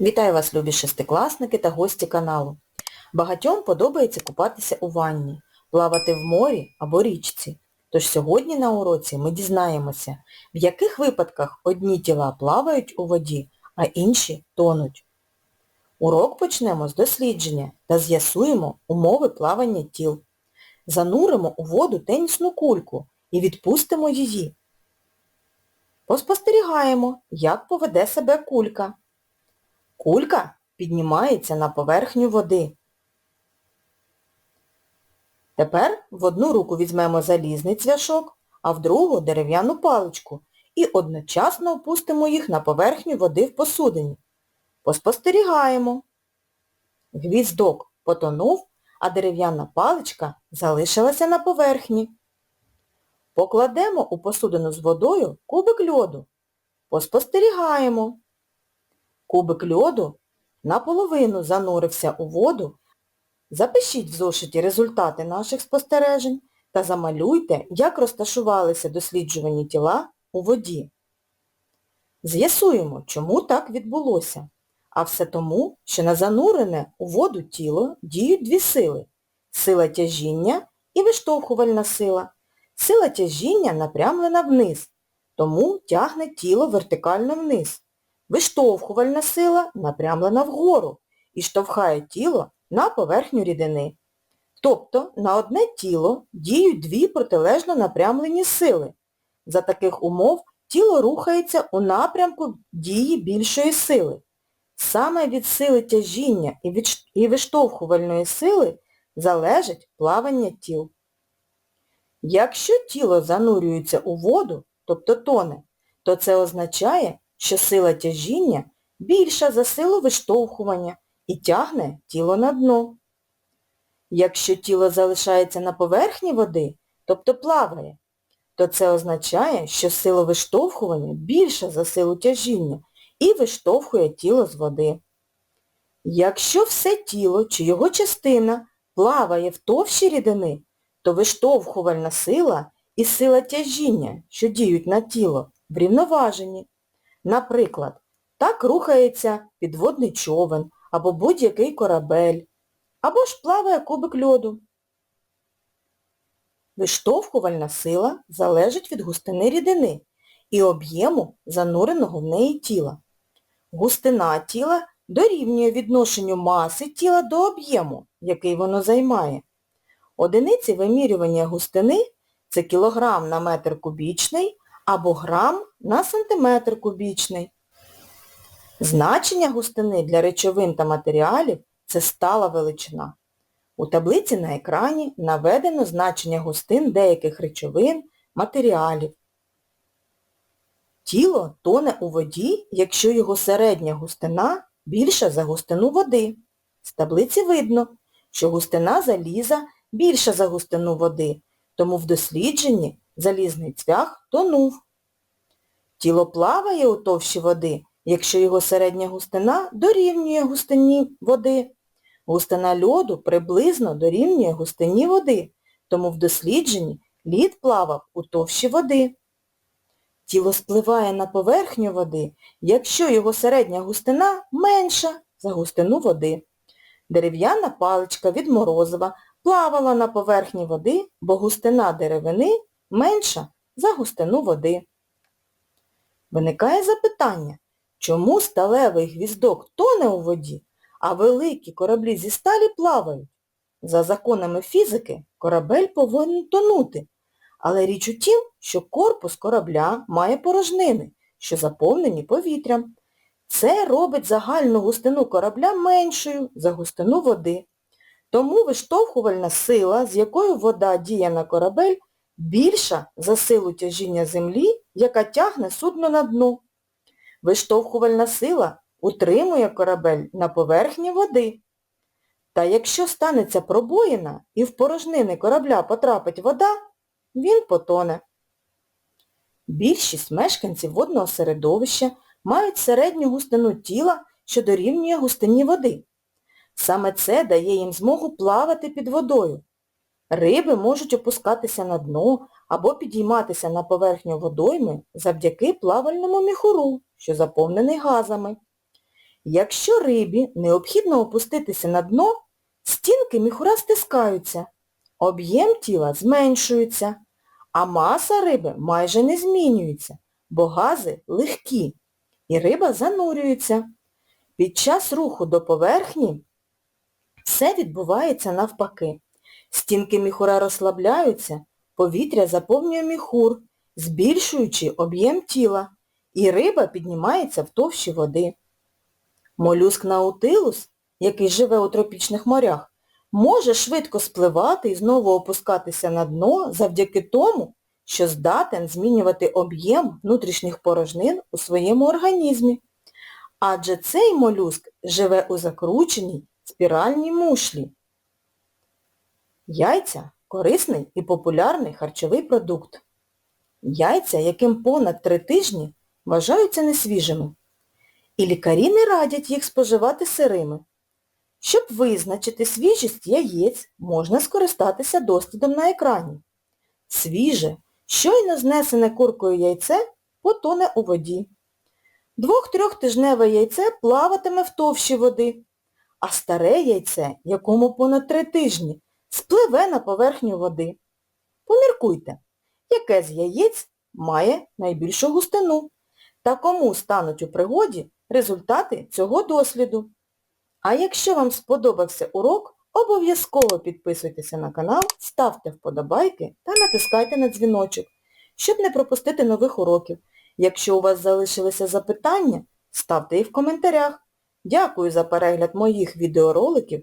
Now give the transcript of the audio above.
Вітаю вас, любі шестикласники та гості каналу. Багатьом подобається купатися у ванні, плавати в морі або річці. Тож сьогодні на уроці ми дізнаємося, в яких випадках одні тіла плавають у воді, а інші тонуть. Урок почнемо з дослідження та з'ясуємо умови плавання тіл. Зануримо у воду тенісну кульку і відпустимо її. Поспостерігаємо, як поведе себе кулька. Кулька піднімається на поверхню води. Тепер в одну руку візьмемо залізний цвяшок, а в другу дерев'яну паличку і одночасно опустимо їх на поверхню води в посудині. Поспостерігаємо. Гвіздок потонув, а дерев'яна паличка залишилася на поверхні. Покладемо у посудину з водою кубик льоду. Поспостерігаємо. Кубик льоду наполовину занурився у воду. Запишіть в зошиті результати наших спостережень та замалюйте, як розташувалися досліджувані тіла у воді. З'ясуємо, чому так відбулося. А все тому, що на занурене у воду тіло діють дві сили – сила тяжіння і виштовхувальна сила. Сила тяжіння напрямлена вниз, тому тягне тіло вертикально вниз. Виштовхувальна сила напрямлена вгору і штовхає тіло на поверхню рідини. Тобто на одне тіло діють дві протилежно напрямлені сили. За таких умов тіло рухається у напрямку дії більшої сили. Саме від сили тяжіння і, виштовхувальної сили залежить плавання тіл. Якщо тіло занурюється у воду, тобто тоне, то це означає, що сила тяжіння більша за силу виштовхування і тягне тіло на дно. Якщо тіло залишається на поверхні води, тобто плаває, то це означає, що сила виштовхування більша за силу тяжіння і виштовхує тіло з води. Якщо все тіло чи його частина плаває в товщі рідини, то виштовхувальна сила і сила тяжіння, що діють на тіло, врівноважені. Наприклад, так рухається підводний човен або будь-який корабель, або ж плаває кубик льоду. Виштовхувальна сила залежить від густини рідини і об'єму зануреного в неї тіла. Густина тіла дорівнює відношенню маси тіла до об'єму, який воно займає. Одиниці вимірювання густини це кілограм на метр кубічний або грам на сантиметр кубічний. Значення густини для речовин та матеріалів це стала величина. У таблиці на екрані наведено значення густин деяких речовин, матеріалів. Тіло тоне у воді, якщо його середня густина більша за густину води. З таблиці видно, що густина заліза більша за густину води, тому в дослідженні залізний цвях тонув. Тіло плаває у товщі води, якщо його середня густина дорівнює густині води. Густина льоду приблизно дорівнює густині води, тому в дослідженні лід плавав у товщі води. Тіло спливає на поверхню води, якщо його середня густина менша за густину води. Дерев'яна паличка від морозива плавала на поверхні води, бо густина деревини менша за густину води. Виникає запитання, чому сталевий гвіздок тоне у воді, а великі кораблі зі сталі плавають? За законами фізики корабель повинен тонути, але річ у тім, що корпус корабля має порожнини, що заповнені повітрям. Це робить загальну густину корабля меншою за густину води. Тому виштовхувальна сила, з якою вода діє на корабель, більша за силу тяжіння землі, яка тягне судно на дно. Виштовхувальна сила утримує корабель на поверхні води. Та якщо станеться пробоїна і в порожнини корабля потрапить вода, він потоне. Більшість мешканців водного середовища мають середню густину тіла, що дорівнює густині води. Саме це дає їм змогу плавати під водою. Риби можуть опускатися на дно або підійматися на поверхню водойми завдяки плавальному міхуру, що заповнений газами. Якщо рибі необхідно опуститися на дно, стінки міхура стискаються, об'єм тіла зменшується, а маса риби майже не змінюється, бо гази легкі, і риба занурюється. Під час руху до поверхні все відбувається навпаки. Стінки міхура розслабляються, повітря заповнює міхур, збільшуючи об'єм тіла, і риба піднімається в товщі води. Молюск наутилус, який живе у тропічних морях, може швидко спливати і знову опускатися на дно завдяки тому, що здатен змінювати об'єм внутрішніх порожнин у своєму організмі. Адже цей молюск живе у закрученій спіральній мушлі. Яйця – корисний і популярний харчовий продукт. Яйця, яким понад три тижні, вважаються несвіжими. І лікарі не радять їх споживати сирими. Щоб визначити свіжість яєць, можна скористатися дослідом на екрані. Свіже, щойно знесене куркою яйце потоне у воді. Двох-трьохтижневе яйце плаватиме в товщі води, а старе яйце, якому понад три тижні, спливе на поверхню води. Поміркуйте, яке з яєць має найбільшу густину та кому стануть у пригоді результати цього досліду. А якщо вам сподобався урок, обов'язково підписуйтеся на канал, ставте вподобайки та натискайте на дзвіночок, щоб не пропустити нових уроків. Якщо у вас залишилися запитання, ставте їх в коментарях. Дякую за перегляд моїх відеороликів.